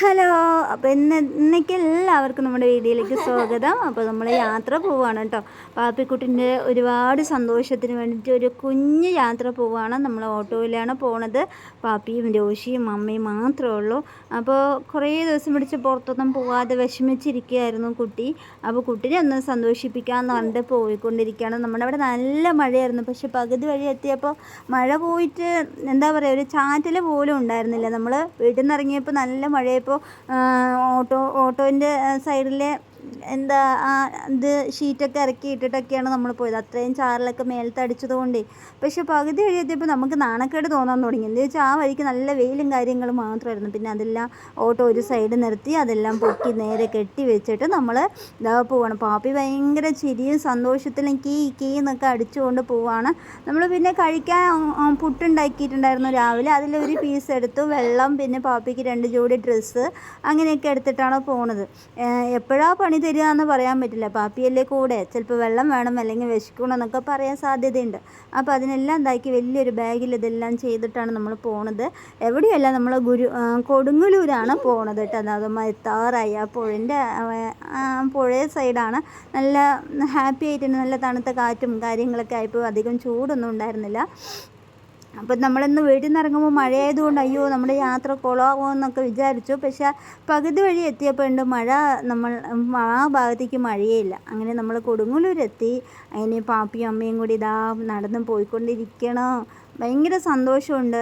Hello അപ്പോൾ ഇന്ന് ഇന്നേക്ക് എല്ലാവർക്കും നമ്മുടെ വീഡിയോയിലേക്ക് സ്വാഗതം. അപ്പോൾ നമ്മൾ യാത്ര പോവുകയാണ് കേട്ടോ പാപ്പിക്കുട്ടിന്റെ ഒരുപാട് സന്തോഷത്തിന് വേണ്ടിയിട്ട് ഒരു കുഞ്ഞ് യാത്ര പോവുകയാണ് നമ്മൾ ഓട്ടോയിലാണ് പോണത്. പാപ്പിയും രോഷിയും അമ്മയും മാത്രമേ ഉള്ളൂ. അപ്പോൾ കുറേ ദിവസം പിടിച്ച് പുറത്തൊന്നും പോവാതെ വിഷമിച്ചിരിക്കുകയായിരുന്നു കുട്ടി. അപ്പോൾ കുട്ടിനെ ഒന്ന് സന്തോഷിപ്പിക്കാമെന്ന് പറഞ്ഞിട്ട് പോയിക്കൊണ്ടിരിക്കുകയാണ്. നമ്മുടെ അവിടെ നല്ല മഴയായിരുന്നു. പക്ഷെ പകുതി വഴി എത്തിയപ്പോൾ മഴ പോയിട്ട് എന്താ പറയുക ഒരു ചാറ്റൽ പോലും ഉണ്ടായിരുന്നില്ല. നമ്മൾ വീട്ടിൽ നിന്ന് ഇറങ്ങിയപ്പോൾ നല്ല മഴയപ്പോൾ ഓട്ടോ ഓട്ടോന്റെ സൈഡിലെ എന്താ ആ ഇത് ഷീറ്റൊക്കെ ഇറക്കി ഇട്ടിട്ടൊക്കെയാണ് നമ്മൾ പോയത്. അത്രയും ചാറിലൊക്കെ മേലത്ത് അടിച്ചത് കൊണ്ടേ പക്ഷെ പകുതി വഴി നമുക്ക് നാണക്കേട് തോന്നാൻ തുടങ്ങി. എന്താ വെച്ചാൽ ആ വഴിക്ക് നല്ല വെയിലും കാര്യങ്ങളും മാത്രമായിരുന്നു. പിന്നെ അതെല്ലാം ഓട്ടോ ഒരു സൈഡ് നിർത്തി അതെല്ലാം പൊക്കി നേരെ കെട്ടി വെച്ചിട്ട് നമ്മൾ ഇതാ പോവാണ്. പാപ്പി ഭയങ്കര ചിരിയും സന്തോഷത്തിലും കീ കീ എന്നൊക്കെ അടിച്ചുകൊണ്ട് പോവാണ്. നമ്മൾ പിന്നെ കഴിക്കാൻ പുട്ടുണ്ടാക്കിയിട്ടുണ്ടായിരുന്നു രാവിലെ. അതിലൊരു പീസ് എടുത്തു. വെള്ളം പിന്നെ പാപ്പിക്ക് രണ്ട് ജോഡി ഡ്രസ്സ് അങ്ങനെയൊക്കെ എടുത്തിട്ടാണ് പോണത്. എപ്പോഴാ പണി തരിക എന്ന് പറയാൻ പറ്റില്ല. പാപ്പിയല്ലേ കൂടെ? ചിലപ്പോൾ വെള്ളം വേണം അല്ലെങ്കിൽ വിശക്കണം എന്നൊക്കെ പറയാൻ സാധ്യതയുണ്ട്. അപ്പോൾ അതിനെല്ലാം ഇതാക്കി വലിയൊരു ബാഗിൽ ഇതെല്ലാം ചെയ്തിട്ടാണ് നമ്മൾ പോണത്. എവിടെയല്ല നമ്മൾ ഗുരു കൊടുങ്ങലൂരാണ് പോണത് കേട്ടോ. അതായത് എത്താറായി. ആ പുഴന്റെ പുഴ സൈഡാണ്. നല്ല ഹാപ്പി ആയിട്ടുണ്ട് നല്ല തണുത്ത കാറ്റും കാര്യങ്ങളൊക്കെ ആയപ്പോൾ അധികം ചൂടൊന്നും ഉണ്ടായിരുന്നില്ല. അപ്പം നമ്മളിന്ന് വീട്ടിൽ നിന്ന് ഇറങ്ങുമ്പോൾ മഴയായതുകൊണ്ട് അയ്യോ നമ്മുടെ യാത്ര കുളമാകുമോ എന്നൊക്കെ വിചാരിച്ചു. പക്ഷേ പകുതി വഴി എത്തിയപ്പോൾ ഉണ്ട് മഴ നമ്മൾ ആ ഭാഗത്തേക്ക് മഴയേ ഇല്ല അങ്ങനെ നമ്മൾ കൊടുങ്ങല്ലൂരെത്തി. അതിന് പാപ്പിയും അമ്മയും കൂടി ഇതാ നടന്ന് പോയിക്കൊണ്ടിരിക്കണം. ഭയങ്കര സന്തോഷമുണ്ട്.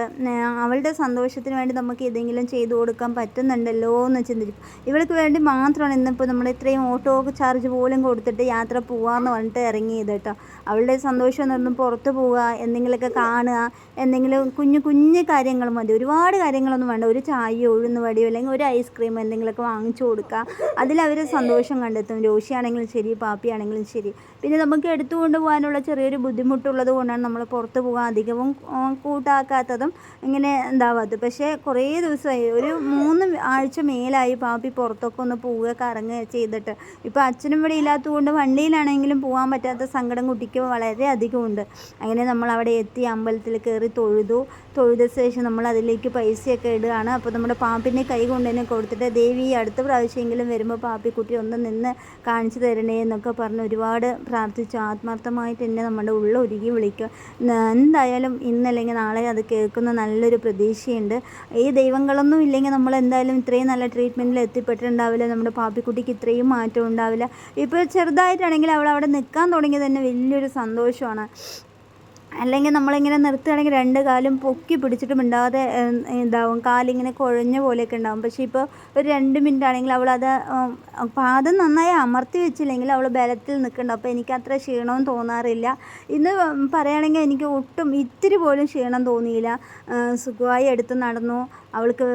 അവളുടെ സന്തോഷത്തിന് വേണ്ടി നമുക്ക് എന്തെങ്കിലും ചെയ്തു കൊടുക്കാൻ പറ്റുന്നുണ്ടല്ലോ എന്ന് ചിന്തിച്ചു. ഇവൾക്ക് വേണ്ടി മാത്രമാണ് ഇന്നിപ്പോൾ നമ്മൾ ഇത്രയും ഓട്ടോ ചാർജ് പോലും കൊടുത്തിട്ട് യാത്ര പോവാന്ന് പറഞ്ഞിട്ട് ഇറങ്ങിയത് കേട്ടോ. അവളുടെ സന്തോഷം നിന്നും പുറത്തു പോവുക എന്തെങ്കിലുമൊക്കെ കാണുക എന്തെങ്കിലും കുഞ്ഞു കുഞ്ഞു കാര്യങ്ങൾ മതി. ഒരുപാട് കാര്യങ്ങളൊന്നും വേണ്ട. ഒരു ചായയോ ഉഴുന്ന് വടിയോ അല്ലെങ്കിൽ ഒരു ഐസ്ക്രീം എന്തെങ്കിലുമൊക്കെ വാങ്ങിച്ചു കൊടുക്കുക. അതിലവർ സന്തോഷം കണ്ടെത്തും. രോഷിയാണെങ്കിലും ശരി പാപ്പിയാണെങ്കിലും ശരി. പിന്നെ നമുക്ക് എടുത്തു കൊണ്ടുപോകാനുള്ള ചെറിയൊരു ബുദ്ധിമുട്ടുള്ളത് കൊണ്ടാണ് നമ്മൾ പുറത്ത് പോകാൻ അധികവും കൂട്ടാക്കാത്തതും ഇങ്ങനെ എന്താവാത്തത് പക്ഷേ കുറേ ദിവസമായി. ഒരു മൂന്ന് ആഴ്ച മേലായി പാപ്പി പുറത്തൊക്കെ ഒന്ന് പോവുക കറങ്ങുക ചെയ്തിട്ട്. ഇപ്പോൾ അച്ഛനും ഇവിടെ ഇല്ലാത്തതുകൊണ്ട് വണ്ടിയിലാണെങ്കിലും പോകാൻ പറ്റാത്ത സങ്കടം കുട്ടിക്ക് വളരെ ഉണ്ട് അങ്ങനെ നമ്മൾ അവിടെ എത്തി അമ്പലത്തിൽ കയറി തൊഴുതു. തൊഴുത ശേഷം നമ്മൾ അതിലേക്ക് പൈസയൊക്കെ ഇടുകയാണ്. അപ്പോൾ നമ്മുടെ പാമ്പിനെ കൈ കൊണ്ട് തന്നെ കൊടുത്തിട്ട് ദേവി അടുത്ത പ്രാവശ്യമെങ്കിലും വരുമ്പോൾ പാപ്പിക്കുട്ടി ഒന്ന് നിന്ന് കാണിച്ചു തരണേ എന്നൊക്കെ പറഞ്ഞ് ഒരുപാട് പ്രാർത്ഥിച്ചു. ആത്മാർത്ഥമായിട്ട് തന്നെ നമ്മുടെ ഉള്ളൊരുക്കി വിളിക്കുക വിളിക്കും. എന്തായാലും ഇന്നല്ലെങ്കിൽ നാളെ അത് കേൾക്കുന്ന നല്ലൊരു പ്രതീക്ഷയുണ്ട്. ഈ ദൈവങ്ങളൊന്നും ഇല്ലെങ്കിൽ നമ്മൾ എന്തായാലും ഇത്രയും നല്ല ട്രീറ്റ്മെന്റിൽ എത്തിപ്പെട്ടിട്ടുണ്ടാവില്ല. നമ്മുടെ പാപ്പിക്കുട്ടിക്ക് ഇത്രയും മാറ്റം ഉണ്ടാവില്ല. ഇപ്പോൾ ചെറുതായിട്ടാണെങ്കിൽ അവൾ അവിടെ നിൽക്കാൻ തുടങ്ങി തന്നെ വലിയൊരു സന്തോഷമാണ്. അല്ലെങ്കിൽ നമ്മളിങ്ങനെ നിർത്തുകയാണെങ്കിൽ രണ്ട് കാലും പൊക്കി പിടിച്ചിട്ട് മിണ്ടാതെ ഇതാവും. കാലിങ്ങനെ കുഴഞ്ഞ പോലെയൊക്കെ ഉണ്ടാവും പക്ഷേ ഇപ്പോൾ ഒരു രണ്ട് മിനിറ്റ് ആണെങ്കിൽ അവളത് പാദം നന്നായി അമർത്തി വെച്ചില്ലെങ്കിൽ അവൾ ബലത്തിൽ നിൽക്കുന്നുണ്ട് അപ്പോൾ എനിക്ക് അത്ര ക്ഷീണവും തോന്നാറില്ല. ഇന്ന് പറയുകയാണെങ്കിൽ എനിക്ക് ഒട്ടും ഇത്തിരി പോലും ക്ഷീണം തോന്നിയില്ല. സുഖമായി എടുത്ത് നടന്നു. അവൾക്ക്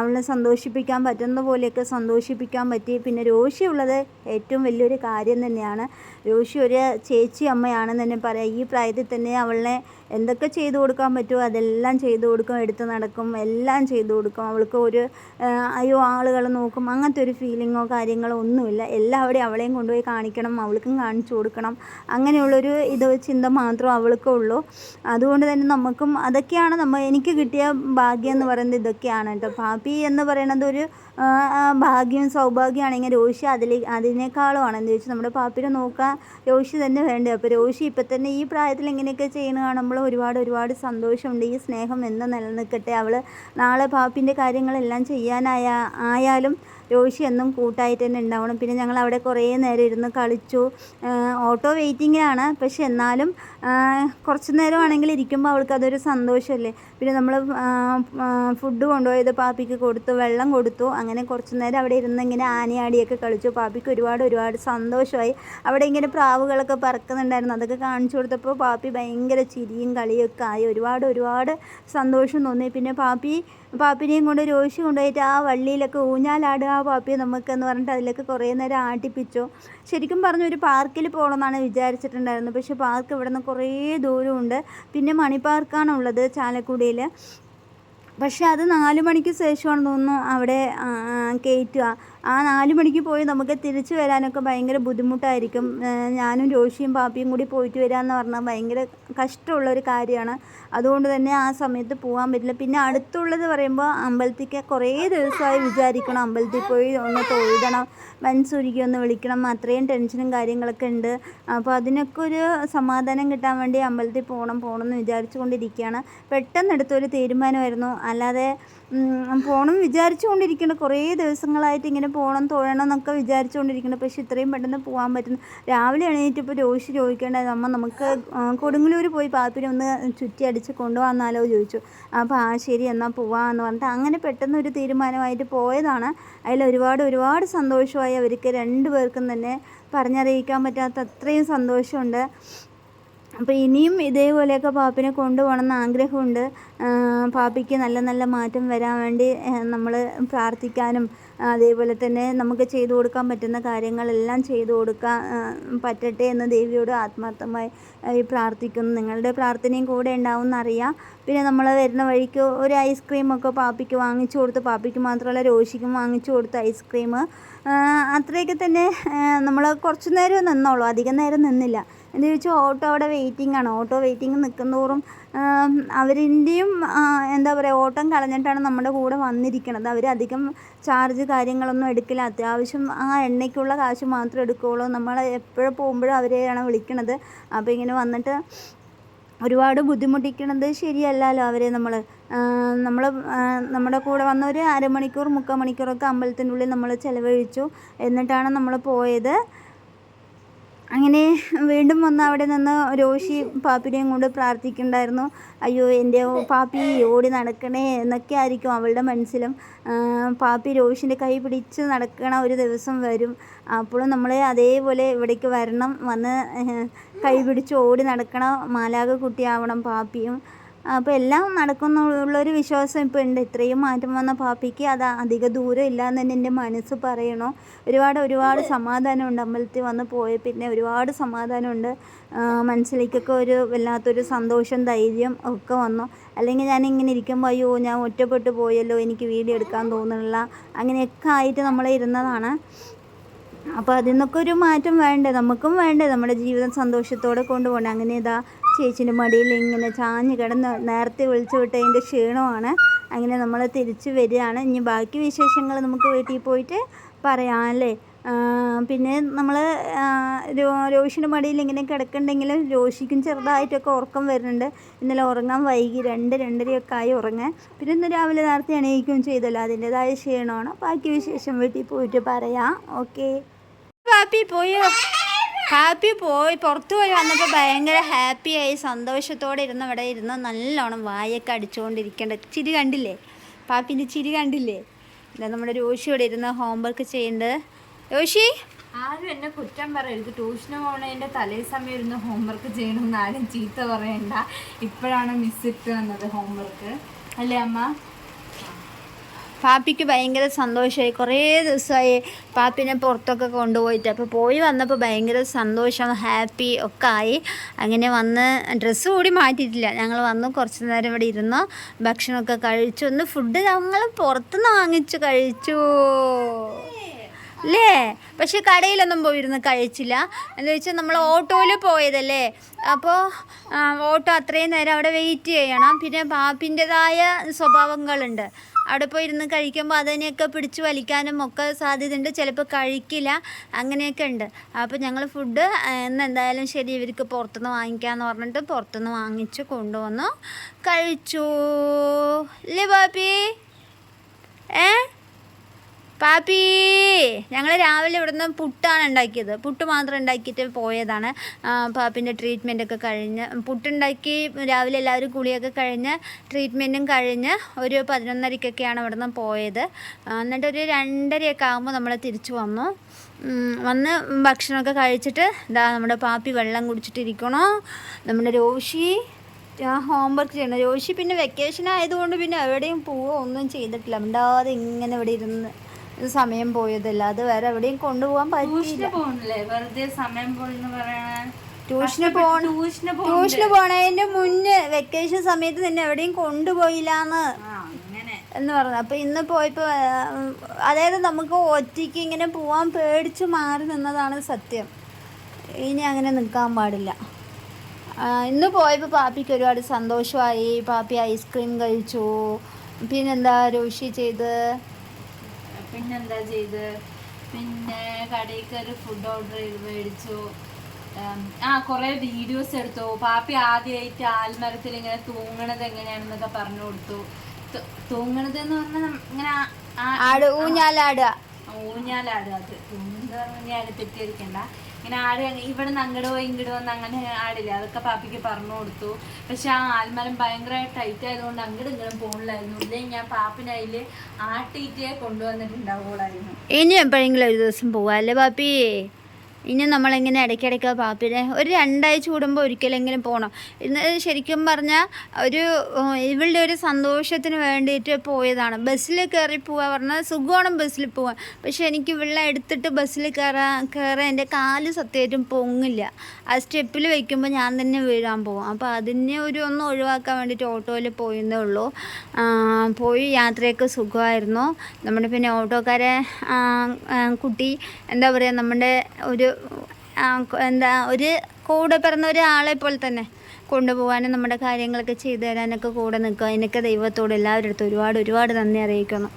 അവളെ സന്തോഷിപ്പിക്കാൻ പറ്റുന്ന പോലെയൊക്കെ സന്തോഷിപ്പിക്കാൻ പറ്റി. പിന്നെ രോഷിയുള്ളത് ഏറ്റവും വലിയൊരു കാര്യം തന്നെയാണ്. രോഷി ഒരു ചേച്ചി അമ്മയാണെന്ന് തന്നെ പറയാം. ഈ പ്രായത്തിൽ തന്നെ അവളെ എന്തൊക്കെ ചെയ്തു കൊടുക്കാൻ പറ്റുമോ അതെല്ലാം ചെയ്തു കൊടുക്കും എടുത്തു നടക്കും എല്ലാം ചെയ്തു കൊടുക്കും. അവൾക്ക് ഒരു അയ്യോ ആളുകൾ നോക്കും അങ്ങനത്തെ ഒരു ഫീലിങ്ങോ കാര്യങ്ങളോ ഒന്നുമില്ല. എല്ലാവരെയും അവളെയും കൊണ്ടുപോയി കാണിക്കണം അവൾക്കും കാണിച്ചു കൊടുക്കണം. അങ്ങനെയുള്ളൊരു ഇത് ചിന്ത മാത്രം അവൾക്കുള്ളൂ അതുകൊണ്ട് തന്നെ നമുക്കും അതൊക്കെയാണ് നമ്മൾ എനിക്ക് കിട്ടിയ ഭാഗ്യം എന്ന് പറയുന്നത് ഇതൊക്കെയാണ് കേട്ടോ. പാപ്പി എന്ന് പറയുന്നത് ഒരു ഭാഗ്യം സൗഭാഗ്യമാണെങ്കിൽ രോഷി അതിലേ അതിനേക്കാളുമാണ്. എന്ന് ചോദിച്ചാൽ നമ്മുടെ പാപ്പിനെ നോക്കാൻ രോഷി തന്നെ വേണ്ടത് അപ്പോൾ രോഷി ഇപ്പം തന്നെ ഈ പ്രായത്തിൽ ഇങ്ങനെയൊക്കെ ചെയ്യുന്ന കാണുമ്പോൾ ഒരുപാട് ഒരുപാട് സന്തോഷമുണ്ട്. ഈ സ്നേഹം എന്ന് നിലനിൽക്കട്ടെ. അവൾ നാളെ പാപ്പിന്റെ കാര്യങ്ങളെല്ലാം ചെയ്യാനായ ആയാലും രോഷി എന്നും കൂട്ടായിട്ട് തന്നെ ഉണ്ടാവണം. പിന്നെ ഞങ്ങൾ അവിടെ കുറേ നേരം ഇരുന്ന് കളിച്ചു. ഓട്ടോ വെയിറ്റിങ്ങിലാണ് പക്ഷെ എന്നാലും കുറച്ച് നേരമാണെങ്കിൽ ഇരിക്കുമ്പോൾ അവൾക്ക് അതൊരു സന്തോഷമല്ലേ? പിന്നെ നമ്മൾ ഫുഡ് കൊണ്ടുപോയത് പാപ്പിക്ക് കൊടുത്തു വെള്ളം കൊടുത്തു. അങ്ങനെ കുറച്ച് നേരം അവിടെ ഇരുന്ന് ഇങ്ങനെ ആനയാടിയൊക്കെ കളിച്ചു. പാപ്പിക്ക് ഒരുപാട് ഒരുപാട് സന്തോഷമായി. അവിടെ ഇങ്ങനെ പ്രാവുകളൊക്കെ പറക്കുന്നുണ്ടായിരുന്നു. അതൊക്കെ കാണിച്ചു കൊടുത്തപ്പോൾ പാപ്പി ഭയങ്കര ചിരിയും കളിയൊക്കെ ആയി. ഒരുപാട് ഒരുപാട് സന്തോഷം തോന്നി. പിന്നെ പാപ്പി പാപ്പിനെയും കൊണ്ട് രോഷി കൊണ്ടുപോയിട്ട് ആ വള്ളിയിലൊക്കെ ഊഞ്ഞാലാടുക ആ പാപ്പിയെ നമുക്കെന്ന് പറഞ്ഞിട്ട് അതിലൊക്കെ കുറേ നേരം ആട്ടിപ്പിച്ചു. ശരിക്കും പറഞ്ഞു ഒരു പാർക്കിൽ പോകണമെന്നാണ് വിചാരിച്ചിട്ടുണ്ടായിരുന്നത്. പക്ഷേ പാർക്ക് ഇവിടെ നിന്ന് കുറേ ദൂരമുണ്ട്. പിന്നെ മണി പാർക്കാണ് ഉള്ളത് ചാലക്കുടിയിൽ പക്ഷേ അത് നാല് മണിക്ക് ശേഷമാണെന്ന് തോന്നുന്നു അവിടെ കയറ്റുക ആ നാല് മണിക്ക് പോയി നമുക്ക് തിരിച്ചു വരാനൊക്കെ ഭയങ്കര ബുദ്ധിമുട്ടായിരിക്കും. ഞാനും രോഷിയും പാപ്പിയും കൂടി പോയിട്ട് വരാമെന്ന് പറഞ്ഞാൽ ഭയങ്കര കഷ്ടമുള്ളൊരു കാര്യമാണ്. അതുകൊണ്ട് തന്നെ ആ സമയത്ത് പോകാൻ പറ്റില്ല. പിന്നെ അടുത്തുള്ളത് പറയുമ്പോൾ അമ്പലത്തിക്ക് കുറേ ദിവസമായി വിചാരിക്കണം. അമ്പലത്തിൽ പോയി ഒന്ന് തൊഴുതണം മനസ്സുരുക്കി ഒന്ന് വിളിക്കണം. അത്രയും ടെൻഷനും കാര്യങ്ങളൊക്കെ ഉണ്ട്. അപ്പോൾ അതിനൊക്കെ ഒരു സമാധാനം കിട്ടാൻ വേണ്ടി അമ്പലത്തിൽ പോകണം പോകണം എന്ന് വിചാരിച്ചു കൊണ്ടിരിക്കുകയാണ് പെട്ടെന്ന് എടുത്തൊരു തീരുമാനമായിരുന്നു. അല്ലാതെ പോകണം വിചാരിച്ചു കൊണ്ടിരിക്കണം കുറേ ദിവസങ്ങളായിട്ട് ഇങ്ങനെ പോകണം തൊഴണം എന്നൊക്കെ വിചാരിച്ചു കൊണ്ടിരിക്കണം പക്ഷെ ഇത്രയും പെട്ടെന്ന് പോകാൻ പറ്റുന്ന രാവിലെ എണീറ്റപ്പോൾ രോഷി ചോദിക്കേണ്ടത് അമ്മ നമുക്ക് കൊടുങ്ങല്ലൂർ പോയി പാപ്പിനെ ഒന്ന് ചുറ്റി അടിച്ച് കൊണ്ടുവന്നാലോ? ചോദിച്ചു. അപ്പോൾ ആ ശരി എന്നാൽ പോവാമെന്ന് പറഞ്ഞിട്ട് അങ്ങനെ പെട്ടെന്ന് ഒരു തീരുമാനമായിട്ട് പോയതാണ്. അതിൽ ഒരുപാട് ഒരുപാട് സന്തോഷമായി അവർക്ക് രണ്ടു പേർക്കും തന്നെ പറഞ്ഞറിയിക്കാൻ പറ്റാത്ത അത്രയും സന്തോഷമുണ്ട്. അപ്പോൾ ഇനിയും ഇതേപോലെയൊക്കെ പാപ്പിനെ കൊണ്ടുപോകണമെന്ന് ആഗ്രഹമുണ്ട്. പാപ്പിക്ക് നല്ല നല്ല മാറ്റം വരാൻ വേണ്ടി നമ്മൾ പ്രാർത്ഥിക്കാനും അതേപോലെ തന്നെ നമുക്ക് ചെയ്തു കൊടുക്കാൻ പറ്റുന്ന കാര്യങ്ങളെല്ലാം ചെയ്തു കൊടുക്കാൻ പറ്റട്ടെ എന്ന് ദേവിയോട് ആത്മാർത്ഥമായി പ്രാർത്ഥിക്കുന്നു. നിങ്ങളുടെ പ്രാർത്ഥനയും കൂടെ ഉണ്ടാവും എന്നറിയാം. പിന്നെ നമ്മൾ വരുന്ന വഴിക്ക് ഒരു ഐസ്ക്രീമൊക്കെ പാപ്പിക്ക് വാങ്ങിച്ചു കൊടുത്ത് പാപ്പിക്ക് മാത്രമല്ല രോഷിക്കും വാങ്ങിച്ചു കൊടുത്ത് ഐസ്ക്രീം. അത്രയൊക്കെ തന്നെ നമ്മൾ കുറച്ച് നേരം നിന്നോളൂ. അധികം നേരം നിന്നില്ല. എന്ന് ചോദിച്ചാൽ ഓട്ടോ അവിടെ വെയിറ്റിംഗ് ആണ്. ഓട്ടോ വെയിറ്റിംഗ് നിൽക്കുന്നതോറും അവരിന്റെയും എന്താ പറയുക ഓട്ടം കളഞ്ഞിട്ടാണ് നമ്മുടെ കൂടെ വന്നിരിക്കുന്നത് അവർ അധികം ചാർജ് കാര്യങ്ങളൊന്നും എടുക്കില്ല. അത്യാവശ്യം ആ എണ്ണയ്ക്കുള്ള കാശ് മാത്രം എടുക്കുകയുള്ളൂ നമ്മൾ എപ്പോഴും പോകുമ്പോഴും അവരെയാണ് വിളിക്കണത്. അപ്പോൾ ഇങ്ങനെ വന്നിട്ട് ഒരുപാട് ബുദ്ധിമുട്ടിക്കണത് ശരിയല്ലല്ലോ അവരെ നമ്മൾ നമ്മൾ നമ്മുടെ കൂടെ വന്ന ഒരു അരമണിക്കൂർ മുക്കാൽ മണിക്കൂറൊക്കെ അമ്പലത്തിനുള്ളിൽ നമ്മൾ ചിലവഴിച്ചു. എന്നിട്ടാണ് നമ്മൾ പോയത്. അങ്ങനെ വീണ്ടും വന്ന് അവിടെ നിന്ന് രോഷി പാപ്പിനെയും കൊണ്ട് പ്രാർത്ഥിക്കുന്നുണ്ടായിരുന്നു. അയ്യോ എന്റെ പാപ്പി ഓടി നടക്കണേ എന്നൊക്കെ ആയിരിക്കും അവളുടെ മനസ്സിലും. പാപ്പി രോഷിന്റെ കൈ പിടിച്ച് നടക്കണ ഒരു ദിവസം വരും. അപ്പോഴും നമ്മൾ അതേപോലെ ഇവിടേക്ക് വരണം. വന്ന് കൈ പിടിച്ച് ഓടി നടക്കണം മാലാക കുട്ടിയാവണം പാപ്പിയും. അപ്പോൾ എല്ലാം നടക്കുന്നുള്ളൊരു വിശ്വാസം ഇപ്പോൾ ഉണ്ട്. ഇത്രയും മാറ്റം വന്ന പാപ്പിക്ക് അത് അധിക ദൂരം ഇല്ല എന്ന് തന്നെ എന്റെ മനസ്സ് പറയണു. ഒരുപാട് ഒരുപാട് സമാധാനമുണ്ട് അമ്പലത്തിൽ വന്ന് പോയ പിന്നെ ഒരുപാട് സമാധാനമുണ്ട്. മനസ്സിലേക്കൊക്കെ ഒരു വല്ലാത്തൊരു സന്തോഷം ധൈര്യം ഒക്കെ വന്നു. അല്ലെങ്കിൽ ഞാൻ ഇങ്ങനെ ഇരിക്കുമ്പോൾ അയ്യോ ഞാൻ ഒറ്റപ്പെട്ടു പോയല്ലോ എനിക്ക് വീഡിയോ എടുക്കാൻ തോന്നുന്നില്ല അങ്ങനെയൊക്കെ ആയിട്ട് നമ്മൾ ഇരുന്നതാണ്. അപ്പോൾ അതിൽ നിന്നൊക്കെ ഒരു മാറ്റം വേണ്ടേ? നമുക്കും വേണ്ടേ? നമ്മുടെ ജീവിതം സന്തോഷത്തോടെ കൊണ്ടുപോകണം അങ്ങനെ ഇതാ ചേച്ചിന്റെ മടിയിൽ ഇങ്ങനെ ചാഞ്ഞ് കിടന്ന് നേരത്തെ വിളിച്ചു വിട്ടതിന്റെ ക്ഷീണമാണ്. അങ്ങനെ നമ്മൾ തിരിച്ചു വരികയാണ്. ഇനി ബാക്കി വിശേഷങ്ങൾ നമുക്ക് വീട്ടിൽ പോയിട്ട് പറയാം അല്ലേ? പിന്നെ നമ്മൾ രോഷിന്റെ മടിയിൽ ഇങ്ങനെ കിടക്കുന്നുണ്ടെങ്കിലും രോഷിക്കും ചെറുതായിട്ടൊക്കെ ഉറക്കം വരുന്നുണ്ട്. ഇന്നലെ ഉറങ്ങാൻ വൈകി രണ്ട് രണ്ടരയൊക്കെ ആയി ഉറങ്ങാൻ. പിന്നെ ഇന്ന് രാവിലെ നേരത്തെ എണീക്കുകയും ചെയ്തല്ലോ. അതിന്റെതായ ക്ഷീണമാണ്. ബാക്കി വിശേഷം വീട്ടിൽ പോയിട്ട് പറയാം. ഓക്കെ. പാപ്പി പോയോ? ഹാപ്പി പോയി പുറത്തു പോയി വന്നപ്പോൾ ഭയങ്കര ഹാപ്പിയായി സന്തോഷത്തോടെ ഇരുന്ന് ഇവിടെ ഇരുന്ന് നല്ലോണം വായൊക്കെ അടിച്ചുകൊണ്ടിരിക്കേണ്ട ചിരി കണ്ടില്ലേ? പാപ്പിന്റെ ചിരി കണ്ടില്ലേ? ഇതാ നമ്മുടെ രോഷി ഇവിടെ ഇരുന്ന് ഹോംവർക്ക് ചെയ്യുന്നുണ്ട്. രോഷി? ആരും എന്നെ കുറ്റം പറയരുത്. ട്യൂഷന് പോണതിന്റെ തലേ സമയം ഇരുന്ന് ഹോംവർക്ക് ചെയ്യണമെന്ന് ആരും ചീത്ത പറയണ്ട. ഇപ്പോഴാണ് മിസ് ഇട്ട് വന്നത് ഹോംവർക്ക് അല്ലേ അമ്മ? പാപ്പിക്ക് ഭയങ്കര സന്തോഷമായി കുറേ ദിവസമായി പാപ്പിനെ പുറത്തൊക്കെ കൊണ്ടുപോയിട്ട്. അപ്പോൾ പോയി വന്നപ്പോൾ ഭയങ്കര സന്തോഷം ഹാപ്പി ഒക്കെ ആയി. അങ്ങനെ വന്ന് ഡ്രസ്സ് കൂടി മാറ്റിയിട്ടില്ല. ഞങ്ങൾ വന്ന് കുറച്ച് നേരം ഇവിടെ ഇരുന്ന് ഭക്ഷണമൊക്കെ കഴിച്ചു. ഒന്ന് ഫുഡ് ഞങ്ങൾ പുറത്തുനിന്ന് വാങ്ങിച്ചു കഴിച്ചു. അല്ലേ? പക്ഷെ കടയിലൊന്നും പോയിരുന്ന് കഴിച്ചില്ല. എന്ന് വെച്ചാൽ നമ്മൾ ഓട്ടോയിൽ പോയതല്ലേ? അപ്പോൾ ഓട്ടോ അത്രയും നേരം അവിടെ വെയിറ്റ് ചെയ്യണം. പിന്നെ പാപ്പിന്റെതായ സ്വഭാവങ്ങളുണ്ട്. അവിടെ പോയി ഇരുന്ന് കഴിക്കുമ്പോൾ അതിനെയൊക്കെ പിടിച്ച് വലിക്കാനും ഒക്കെ സാധ്യതയുണ്ട്. ചിലപ്പോൾ കഴിക്കില്ല. അങ്ങനെയൊക്കെ ഉണ്ട്. അപ്പോൾ ഞങ്ങൾ ഫുഡ് ഇന്ന് എന്തായാലും ശരി ഇവർക്ക് പുറത്തുനിന്ന് വാങ്ങിക്കാമെന്ന് പറഞ്ഞിട്ട് പുറത്തുനിന്ന് വാങ്ങിച്ച് കൊണ്ടുവന്നു. കഴിച്ചു. അല്ലേ ബാപ്പി ഏ? പാപ്പി ഞങ്ങൾ രാവിലെ ഇവിടുന്ന് പുട്ടാണ് ഉണ്ടാക്കിയത്. പുട്ട് മാത്രം ഉണ്ടാക്കിയിട്ട് പോയതാണ്. പാപ്പിന്റെ ട്രീറ്റ്മെന്റ് ഒക്കെ കഴിഞ്ഞ് പുട്ടുണ്ടാക്കി രാവിലെ എല്ലാവരും കുളിയൊക്കെ കഴിഞ്ഞ് ട്രീറ്റ്മെന്റും കഴിഞ്ഞ് ഒരു പതിനൊന്നരക്കൊക്കെയാണ് ഇവിടുന്ന് പോയത്. എന്നിട്ട് ഒരു രണ്ടരയൊക്കെ ആകുമ്പോൾ നമ്മൾ തിരിച്ചു വന്നു. വന്ന് ഭക്ഷണമൊക്കെ കഴിച്ചിട്ട് ഇതാ നമ്മുടെ പാപ്പി വെള്ളം കുടിച്ചിട്ടിരിക്കണോ. നമ്മുടെ രോഷി ഹോംവർക്ക് ചെയ്യണം. രോഷി പിന്നെ വെക്കേഷൻ ആയതുകൊണ്ട് പിന്നെ എവിടെയും പോവുകയോ ഒന്നും ചെയ്തിട്ടില്ല. മിണ്ടാതെ ഇങ്ങനെ ഇവിടെ ഇരുന്ന്. സമയം പോയതല്ല അത് വേറെ എവിടെയും കൊണ്ടുപോകാൻ പറ്റില്ല വെറുതെ സമയം പറയണ. ട്യൂഷന് പോണ ട്യൂഷന് പോണതിന്റെ മുന്നേ വെക്കേഷൻ സമയത്ത് നിന്നെ എവിടെയും കൊണ്ടുപോയില്ലാന്ന് എന്ന് പറഞ്ഞു. അപ്പൊ ഇന്ന് പോയിപ്പോ അതായത് നമുക്ക് ഒറ്റയ്ക്ക് ഇങ്ങനെ പോവാൻ പേടിച്ചു മാറി നിന്നതാണ് സത്യം. ഇനി അങ്ങനെ നിൽക്കാൻ പാടില്ല. ഇന്ന് പോയപ്പോൾ പാപ്പിക്ക് ഒരുപാട് സന്തോഷമായി. പാപ്പി ഐസ്ക്രീം കഴിച്ചു. പിന്നെന്താ രോഷി ചെയ്ത്? പിന്നെന്താ ചെയ്ത്? പിന്നെ കടയിൽ കയറി ഫുഡ് ഓർഡർ ചെയ്ത് മേടിച്ചു. ആ കുറേ വീഡിയോസ് എടുത്തു. പാപ്പി ആദ്യമായിട്ട് ആൽമരത്തിൽ ഇങ്ങനെ തൂങ്ങണത് എങ്ങനെയാണെന്നൊക്കെ പറഞ്ഞു കൊടുത്തു. തൂങ്ങണത് എന്ന് പറഞ്ഞാൽ ഇങ്ങനെ ഊഞ്ഞാലാടുക. ഊഞ്ഞാലാടുക. അത് തൂങ്ങുന്നത് പറഞ്ഞാൽ തെറ്റിദ്ധരിക്കണ്ട ഇങ്ങനെ ആട് ഇവിടെ നിന്ന് അങ്ങോട്ട് പോയി ഇങ്ങോട്ട് അങ്ങനെ ആടില്ല? അതൊക്കെ പാപ്പിക്ക് പറഞ്ഞു കൊടുത്തു. പക്ഷെ ആ ആൽമരം ഭയങ്കര ടൈറ്റ് ആയതുകൊണ്ട് അങ്ങോട്ട് ഇങ്ങനെ പോണില്ലായിരുന്നു. ഇല്ലെങ്കിൽ ഞാൻ പാപ്പിനെ അതിൽ ആട്ടിയിട്ടേ കൊണ്ടുവന്നിട്ടുണ്ടാവുകയായിരുന്നു ഇനി എപ്പോഴെങ്കിലും ഒരു ദിവസം പോവാല്ലേ പാപ്പി? ഇനി നമ്മളിങ്ങനെ ഇടയ്ക്കിടയ്ക്ക് പാപ്പിനെ ഒരു രണ്ടാഴ്ച കൂടുമ്പോൾ ഒരിക്കലെങ്കിലും പോകണം ഇന്ന് ശരിക്കും പറഞ്ഞാൽ ഒരു ഇവളുടെ ഒരു സന്തോഷത്തിന് വേണ്ടിയിട്ട് പോയതാണ്. ബസ്സിൽ കയറി പോവാ പറഞ്ഞാൽ സുഖമാണ് ബസ്സിൽ പോവാൻ പക്ഷെ എനിക്ക് ഇവളെ എടുത്തിട്ട് ബസ്സിൽ കയറാൻ കയറാൻ എന്റെ കാൽ സത്യമായിട്ടും പൊങ്ങില്ല ആ സ്റ്റെപ്പിൽ വയ്ക്കുമ്പോൾ ഞാൻ തന്നെ വീഴാൻ പോകും അപ്പോൾ അതിനെ ഒരു ഒന്ന് ഒഴിവാക്കാൻ വേണ്ടിയിട്ട് ഓട്ടോയിൽ പോയെന്നേ ഉള്ളൂ. പോയി യാത്രയൊക്കെ സുഖമായിരുന്നു. നമ്മുടെ പിന്നെ ഓട്ടോക്കാരെ കുട്ടി എന്താ പറയുക നമ്മുടെ ഒരു എന്താ ഒരു കൂടെ പിറന്ന ഒരാളെ പോലെ തന്നെ കൊണ്ടുപോകാനും നമ്മുടെ കാര്യങ്ങളൊക്കെ ചെയ്തു തരാനൊക്കെ കൂടെ നിൽക്കുക എനിക്ക് ദൈവത്തോട് എല്ലാവരുടെ ഒരുപാട് ഒരുപാട് നന്ദി അറിയിക്കുന്നു.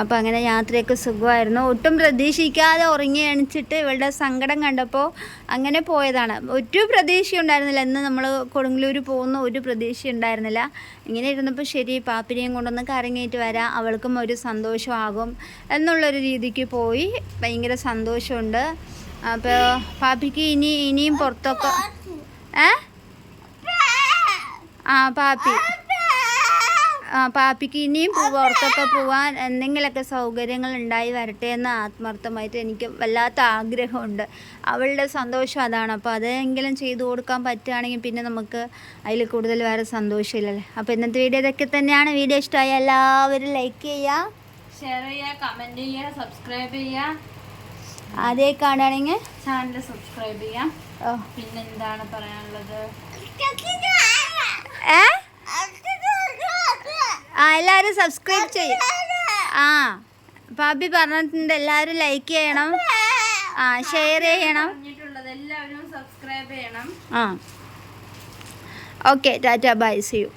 അപ്പോൾ അങ്ങനെ യാത്രയൊക്കെ സുഖമായിരുന്നു. ഒട്ടും പ്രതീക്ഷിക്കാതെ ഉറങ്ങി എണിച്ചിട്ട് ഇവളുടെ സങ്കടം കണ്ടപ്പോൾ അങ്ങനെ പോയതാണ്. ഒരു പ്രതീക്ഷ ഉണ്ടായിരുന്നില്ല. ഇന്ന് നമ്മൾ കൊടുങ്ങല്ലൂർ പോകുന്ന ഒരു പ്രതീക്ഷ ഉണ്ടായിരുന്നില്ല. ഇങ്ങനെ ഇരുന്നപ്പോൾ ശരി പാപ്പിനെയും കൊണ്ടൊന്ന് കറങ്ങിയിട്ട് വരാം. അവൾക്കും ഒരു സന്തോഷമാകും. എന്നുള്ളൊരു രീതിക്ക് പോയി. ഭയങ്കര സന്തോഷമുണ്ട്. അപ്പോൾ പാപ്പിക്ക് ഇനി ഇനിയും പുറത്തൊക്കെ ഏ? ആ പാപ്പി. ആ പാപ്പിക്ക് ഇനിയും പുറത്തൊക്കെ പോവാൻ എന്തെങ്കിലുമൊക്കെ സൗകര്യങ്ങൾ ഉണ്ടായി വരട്ടെ എന്ന് ആത്മാർത്ഥമായിട്ട് എനിക്ക് വല്ലാത്ത ആഗ്രഹമുണ്ട്. അവളുടെ സന്തോഷം അതാണ്. അപ്പോൾ അതെങ്കിലും ചെയ്തു കൊടുക്കാൻ പറ്റുകയാണെങ്കിൽ പിന്നെ നമുക്ക് അതിൽ കൂടുതൽ വേറെ സന്തോഷമില്ലല്ലേ. അപ്പോൾ ഇന്നത്തെ വീഡിയോ ഇതൊക്കെ തന്നെയാണ്. വീഡിയോ ഇഷ്ടമായ എല്ലാവരും ലൈക്ക് ചെയ്യുക. ഷെയർ ചെയ്യുക കമന്റ് ചെയ്യുക സബ്സ്ക്രൈബ് ചെയ്യുക. ആദ്യമായി കാണുകയാണെങ്കിൽ ചാനൽ സബ്സ്ക്രൈബ് ചെയ്യാം. പിന്നെ എന്താണ് പറയാനുള്ളത്? ഏ? ആ എല്ലാവരും സബ്സ്ക്രൈബ് ചെയ്യും. ആ പാപ്പി പറഞ്ഞിട്ടുണ്ട് എല്ലാവരും ലൈക്ക് ചെയ്യണം. ആ ഷെയർ ചെയ്യണം. എല്ലാവരും സബ്സ്ക്രൈബ് ചെയ്യണം. ആ. Okay tata bye see you